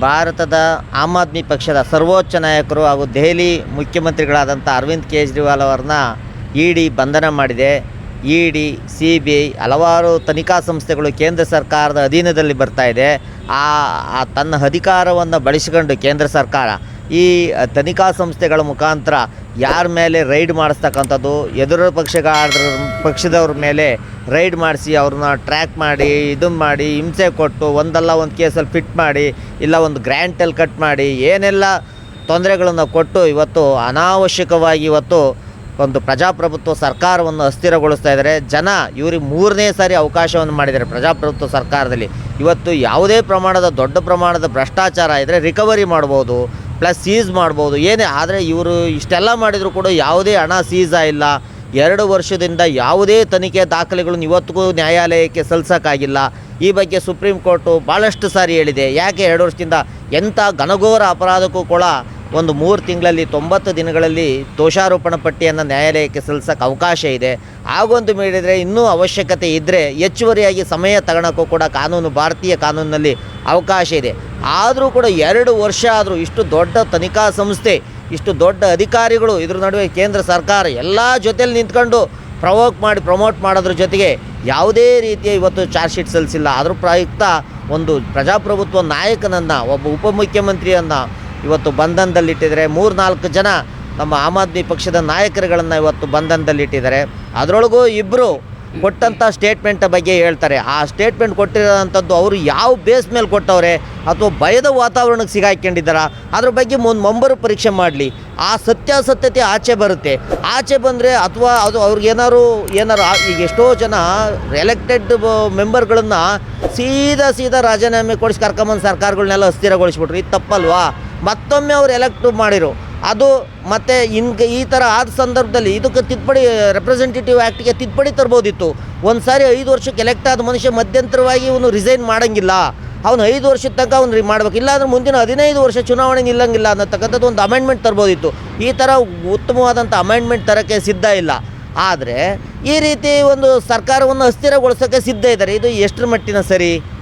ಭಾರತದ ಆಮ್ ಆದ್ಮಿ ಪಕ್ಷದ ಸರ್ವೋಚ್ಚ ನಾಯಕರು ಹಾಗೂ ದೆಹಲಿ ಮುಖ್ಯಮಂತ್ರಿಗಳಾದಂಥ ಅರವಿಂದ್ ಕೇಜ್ರಿವಾಲ್ ಅವರನ್ನ ಇ ಡಿ ಬಂಧನ ಮಾಡಿದೆ. E D C B I ಹಲವಾರು ತನಿಖಾ ಸಂಸ್ಥೆಗಳು ಕೇಂದ್ರ ಸರ್ಕಾರದ ಅಧೀನದಲ್ಲಿ ಬರ್ತಾ ಇದೆ. ಆ ಆ ತನ್ನ ಅಧಿಕಾರವನ್ನು ಬಳಸಿಕೊಂಡು ಕೇಂದ್ರ ಸರ್ಕಾರ ಈ ತನಿಖಾ ಸಂಸ್ಥೆಗಳ ಮುಖಾಂತರ ಯಾರ ಮೇಲೆ ರೈಡ್ ಮಾಡಿಸ್ತಕ್ಕಂಥದ್ದು, ಎದುರು ಪಕ್ಷಗಾರರ ಪಕ್ಷದವ್ರ ಮೇಲೆ ರೈಡ್ ಮಾಡಿಸಿ ಅವ್ರನ್ನ ಟ್ರ್ಯಾಕ್ ಮಾಡಿ ಇದನ್ನು ಮಾಡಿ, ಹಿಂಸೆ ಕೊಟ್ಟು, ಒಂದಲ್ಲ ಒಂದು ಕೇಸಲ್ಲಿ ಫಿಟ್ ಮಾಡಿ, ಇಲ್ಲ ಒಂದು ಗ್ರ್ಯಾಂಟಲ್ಲಿ ಕಟ್ ಮಾಡಿ, ಏನೆಲ್ಲ ತೊಂದರೆಗಳನ್ನು ಕೊಟ್ಟು ಇವತ್ತು ಅನಾವಶ್ಯಕವಾಗಿ ಇವತ್ತು ಒಂದು ಪ್ರಜಾಪ್ರಭುತ್ವ ಸರ್ಕಾರವನ್ನು ಅಸ್ಥಿರಗೊಳಿಸ್ತಾ ಇದ್ದಾರೆ. ಜನ ಇವರಿಗೆ ಮೂರನೇ ಸಾರಿ ಅವಕಾಶವನ್ನು ಮಾಡಿದ್ದಾರೆ ಪ್ರಜಾಪ್ರಭುತ್ವ ಸರ್ಕಾರದಲ್ಲಿ. ಇವತ್ತು ಯಾವುದೇ ಪ್ರಮಾಣದ ದೊಡ್ಡ ಪ್ರಮಾಣದ ಭ್ರಷ್ಟಾಚಾರ ಇದ್ದರೆ ರಿಕವರಿ ಮಾಡ್ಬೋದು. ಪ್ಲಸ್ ಸೀಸ್ ಮಾಡ್ಬೋದು. ಏನೇ, ಆದರೆ ಇವರು ಇಷ್ಟೆಲ್ಲ ಮಾಡಿದರೂ ಕೂಡ ಯಾವುದೇ ಹಣ ಸೀಸ್ ಆಗಿಲ್ಲ. ಎರಡು ವರ್ಷದಿಂದ ಯಾವುದೇ ತನಿಖೆ ದಾಖಲೆಗಳನ್ನು ಇವತ್ತಿಗೂ ನ್ಯಾಯಾಲಯಕ್ಕೆ ಸಲ್ಲಿಸೋಕ್ಕಾಗಿಲ್ಲ ಈ ಬಗ್ಗೆ ಸುಪ್ರೀಂ ಕೋರ್ಟು ಭಾಳಷ್ಟು ಸಾರಿ ಹೇಳಿದೆ. ಯಾಕೆ ಎರಡು ವರ್ಷದಿಂದ ಎಂಥ ಘನಘೋರ ಅಪರಾಧಕ್ಕೂ ಕೂಡ ಒಂದು ಮೂರು ತಿಂಗಳಲ್ಲಿ ತೊಂಬತ್ತು ದಿನಗಳಲ್ಲಿ ದೋಷಾರೋಪಣ ಪಟ್ಟಿಯನ್ನು ನ್ಯಾಯಾಲಯಕ್ಕೆ ಸಲ್ಲಿಸೋಕೆ ಅವಕಾಶ ಇದೆ. ಹಾಗೊಂದು ಮಾಡಿದರೆ ಇನ್ನೂ ಅವಶ್ಯಕತೆ ಇದ್ದರೆ ಹೆಚ್ಚುವರಿಯಾಗಿ ಸಮಯ ತಗೊಳಕ್ಕೂ ಕೂಡ ಕಾನೂನು, ಭಾರತೀಯ ಕಾನೂನಿನಲ್ಲಿ ಅವಕಾಶ ಇದೆ. ಆದರೂ ಕೂಡ ಎರಡು ವರ್ಷ ಆದರೂ ಇಷ್ಟು ದೊಡ್ಡ ತನಿಖಾ ಸಂಸ್ಥೆ, ಇಷ್ಟು ದೊಡ್ಡ ಅಧಿಕಾರಿಗಳು ಇದ್ರ ನಡುವೆ ಕೇಂದ್ರ ಸರ್ಕಾರ ಎಲ್ಲ ಜೊತೆಲಿ ನಿಂತ್ಕೊಂಡು ಪ್ರವೋಕ್ ಮಾಡಿ, ಪ್ರಮೋಟ್ ಮಾಡೋದ್ರ ಜೊತೆಗೆ ಯಾವುದೇ ರೀತಿಯ ಇವತ್ತು ಚಾರ್ಜ್ ಶೀಟ್ ಸಲ್ಲಿಸಿಲ್ಲ. ಅದ್ರ ಪ್ರಯುಕ್ತ ಒಂದು ಪ್ರಜಾಪ್ರಭುತ್ವ ನಾಯಕನನ್ನು, ಒಬ್ಬ ಉಪಮುಖ್ಯಮಂತ್ರಿಯನ್ನು ಇವತ್ತು ಬಂಧನದಲ್ಲಿಟ್ಟಿದ್ದಾರೆ. ಮೂರು ನಾಲ್ಕು ಜನ ನಮ್ಮ ಆಮ್ ಆದ್ಮಿ ಪಕ್ಷದ ನಾಯಕರುಗಳನ್ನು ಇವತ್ತು ಬಂಧನದಲ್ಲಿಟ್ಟಿದ್ದಾರೆ. ಅದರೊಳಗೂ ಇಬ್ಬರು ಕೊಟ್ಟಂಥ ಸ್ಟೇಟ್ಮೆಂಟ್ ಬಗ್ಗೆ ಹೇಳ್ತಾರೆ. ಆ ಸ್ಟೇಟ್ಮೆಂಟ್ ಕೊಟ್ಟಿರೋಂಥದ್ದು ಅವರು ಯಾವ ಬೇಸ್ ಮೇಲೆ ಕೊಟ್ಟವ್ರೆ? ಅಥವಾ ಭಯದ ವಾತಾವರಣಕ್ಕೆ ಸಿಗಾಕೊಂಡಿದ್ದಾರಾ ಅದ್ರ ಬಗ್ಗೆ ಮುಂದೆ ಮೊಂಬರು ಪರೀಕ್ಷೆ ಮಾಡಲಿ. ಆ ಸತ್ಯಾಸತ್ಯತೆ ಆಚೆ ಬರುತ್ತೆ. ಆಚೆ ಬಂದರೆ ಅಥವಾ ಅದು ಅವ್ರಿಗೇನಾದ್ರು ಏನಾರು ಈಗ ಎಷ್ಟೋ ಜನ ಎಲೆಕ್ಟೆಡ್ ಮೆಂಬರ್ಗಳನ್ನು ಸೀದಾ ಸೀದಾ ರಾಜೀನಾಮೆ ಕೊಡಿಸಿ ಕರ್ಕೊಂಬಂದು ಸರ್ಕಾರಗಳನ್ನೆಲ್ಲ ಅಸ್ಥಿರಗೊಳಿಸ್ಬಿಟ್ರು. ಇದು ತಪ್ಪಲ್ವಾ? ಮತ್ತೊಮ್ಮೆ ಅವ್ರು ಎಲೆಕ್ಟ್ ಮಾಡಿರು. ಅದು ಮತ್ತು ಹಿಂಗೆ ಈ ಥರ ಆದ ಸಂದರ್ಭದಲ್ಲಿ ಇದಕ್ಕೆ ತಿದ್ದುಪಡಿ ರೆಪ್ರೆಸೆಂಟೇಟಿವ್ ಆ್ಯಕ್ಟ್ಗೆ ತಿದ್ದುಪಡಿ ತರ್ಬೋದಿತ್ತು. ಒಂದು ಸಾರಿ ಐದು ವರ್ಷಕ್ಕೆ ಎಲೆಕ್ಟ್ ಆದ ಮನುಷ್ಯ ಮಧ್ಯಂತರವಾಗಿ ಇವನು ರಿಸೈನ್ ಮಾಡೋಂಗಿಲ್ಲ. ಅವನು ಐದು ವರ್ಷದ ತನಕ ಅವ್ನು ಮಾಡಬೇಕು. ಇಲ್ಲಾಂದ್ರೆ ಮುಂದಿನ ಹದಿನೈದು ವರ್ಷ ಚುನಾವಣೆ ನಿಲ್ಲಂಗಿಲ್ಲ ಅನ್ನತಕ್ಕಂಥದ್ದು ಒಂದು ಅಮೆಂಡ್ಮೆಂಟ್ ತರ್ಬೋದಿತ್ತು. ಈ ಥರ ಉತ್ತಮವಾದಂಥ ಅಮೆಂಡ್ಮೆಂಟ್ ತರೋಕ್ಕೆ ಸಿದ್ಧ ಇಲ್ಲ. ಆದರೆ ಈ ರೀತಿ ಒಂದು ಸರ್ಕಾರವನ್ನು ಅಸ್ಥಿರಗೊಳಿಸೋಕ್ಕೆ ಸಿದ್ಧ ಇದ್ದಾರೆ. ಇದು ಎಷ್ಟರ ಮಟ್ಟಿನ ಸರಿ?